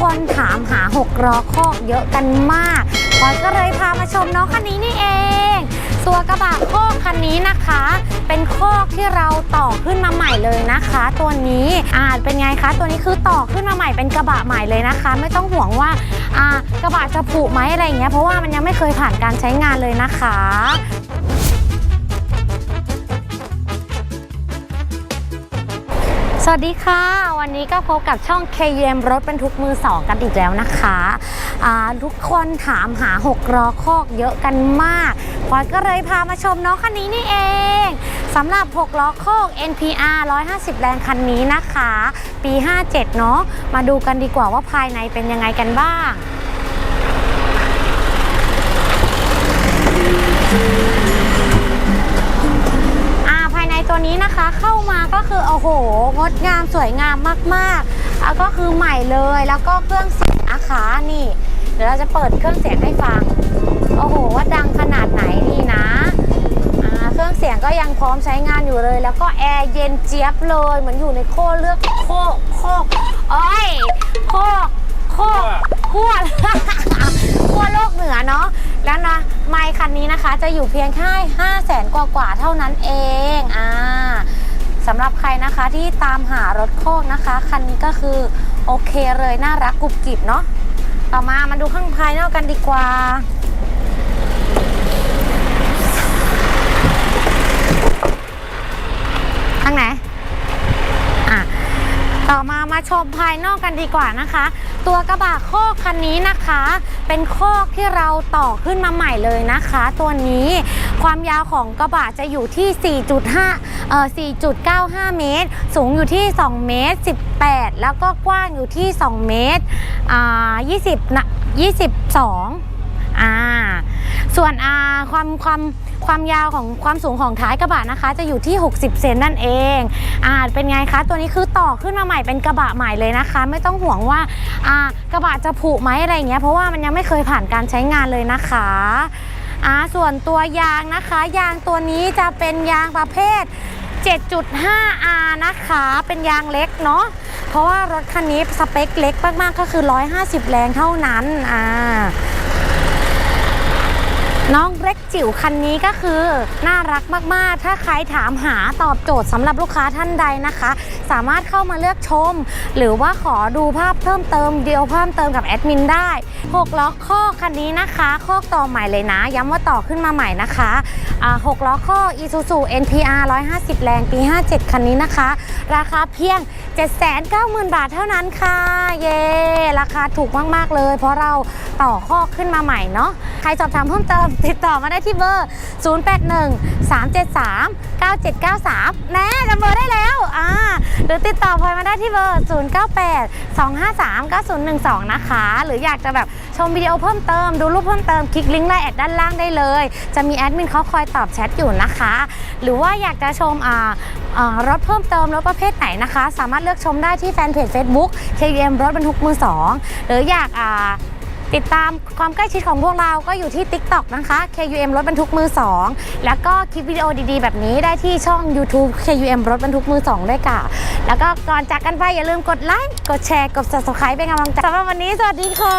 คนถามหาหกล้อคอกเยอะกันมากพอยก็เลยพามาชมน้องคันนี้นี่เอง ตัวกระบะคอกคันนี้นะคะ เป็นคอกที่เราต่อขึ้นมาใหม่เลยนะคะ ตัวนี้อ่าเป็นไงคะ ตัวนี้คือต่อขึ้นมาใหม่เป็นกระบะใหม่เลยนะคะ ไม่ต้องห่วงว่าอ่ากระบะจะผุไหมอะไรเงี้ยเพราะว่ามันยังไม่เคยผ่านการใช้งานเลยนะคะ วัสดีค่ะ วันนี้ก็พบกับช่อง KM รถบรรทุกมือสองกันอีกแล้วนะคะทุกคนถามหา6ล้อคอกเยอะกันมากพลอยก็เลยพามาชมน้องคันนี้นี่เองสำหรับ 6 ล้อคอก NPR 150 แรงคันนี้นะคะ ปี 57 เนาะมาดูกันดีกว่าว่าภายในเป็นยังไงกันบ้าง ตัวนี้นะคะเข้ามาก็คือโอ้โหงดงามสวยงามมากๆอะก็คือใหม่เลยแล้วก็เครื่องเสียงนะคะนี่ เดี๋ยวเราจะเปิดเครื่องเสียงให้ฟัง โอ้โหว่าดังขนาดไหนนี่นะอ่าเครื่องเสียงก็ยังพร้อมใช้งานอยู่เลย แล้วก็แอร์เย็นเจี๊ยบเลยเหมือนอยู่ในโคเลือกโคโคโอ้ยโคโคขั้ว นี้นะคะจะอยู่เพียงแค่ห้าแสนกว่าๆเท่านั้นเองอ่าสำหรับใครนะคะที่ตามหารถโคกนะคะ คันนี้ก็คือโอเคเลยน่ารักกรุบกริบเนาะต่อมามาดูข้างภายนอกกันดีกว่า ข้างไหน อะ ต่อมามาชมภายนอกกันดีกว่านะคะ ตัวกระบะคอกคันนี้นะคะ เป็นคอกที่เราต่อขึ้นมาใหม่เลยนะคะ ตัวนี้ความยาวของกระบะจะอยู่ที่ 4.5เอ่อ4.95 เมตร สูงอยู่ที่ 2 เมตร 18 แล้วก็กว้างอยู่ที่ 2 เมตรอ่า20นะ22อ่า ส่วนอาความความความยาวของความสูงของท้ายกระบะนะคะ จะอยู่ที่ 60 เซนนั่นเองอ่าเป็นไงคะ ตัวนี้คือต่อขึ้นมาใหม่เป็นกระบะใหม่เลยนะคะ ไม่ต้องห่วงว่าอ่ากระบะจะผุไหมอะไรเงี้ยเพราะว่ามันยังไม่เคยผ่านการใช้งานเลยนะคะอ่าส่วนตัวยางนะคะ ยางตัวนี้จะเป็นยางประเภท 7.5R นะคะ เป็นยางเล็กเนาะเพราะว่ารถคันนี้สเปคเล็กมากๆก็คือ 150 แรงเท่านั้นอ่า น้องเล็กจิ๋วคันนี้ก็คือ น่ารักมาก ๆ ถ้าใครถามหาตอบโจทย์สำหรับลูกค้าท่านใดนะคะ สามารถเข้ามาเลือกชม หรือว่าขอดูภาพเพิ่มเติมเดียวเพิ่มเติมกับแอดมินได้ 6 ล้อข้อคันนี้นะคะข้อต่อใหม่เลยนะ ย้ำว่าต่อขึ้นมาใหม่นะคะอ่า6ล้อข้อ Isuzu NPR 150 แรงปี 57 คันนี้นะคะ ราคาเพียง 790,000 บาทเท่านั้นค่ะ เย้ ราคาถูกมากๆเลย เพราะเราต่อข้อขึ้นมาใหม่เนาะใครสอบถามเพิ่มเติมติดต่อมาได้ที่เบอร์ 081 373 9793แน่จำเบอร์ได้แล้วอ่าหรือติดต่อพลอยมาได้ที่เบอร์ 098 253 9012 นะคะ หรืออยากจะแบบชมวิดีโอเพิ่มเติมดูรูปเพิ่มเติมคลิกลิงก์ไลน์แอดด้านล่างได้เลย จะมีแอดมินเขาคอยตอบแชทอยู่นะคะ หรือว่าอยากจะชมอ่าอ่ารถเพิ่มเติมรถประเภทไหนนะคะ สามารถเลือกชมได้ที่แฟนเพจ Facebook KM รถบรรทุกมือ2หรืออยากติดตามความใกล้ชิดของพวกเราก็อยู่ที่ TikTok นะคะ KUM รถบรรทุกมือ 2 แล้วก็คลิปวิดีโอดีๆ แบบนี้ได้ที่ช่อง YouTube KUM รถบรรทุกมือ 2 ด้วยค่ะ แล้วก็ก่อนจากกันไปอย่าลืมกดไลค์ กดแชร์ กด subscribe เป็นกำลังใจสำหรับวันนี้สวัสดีค่ะ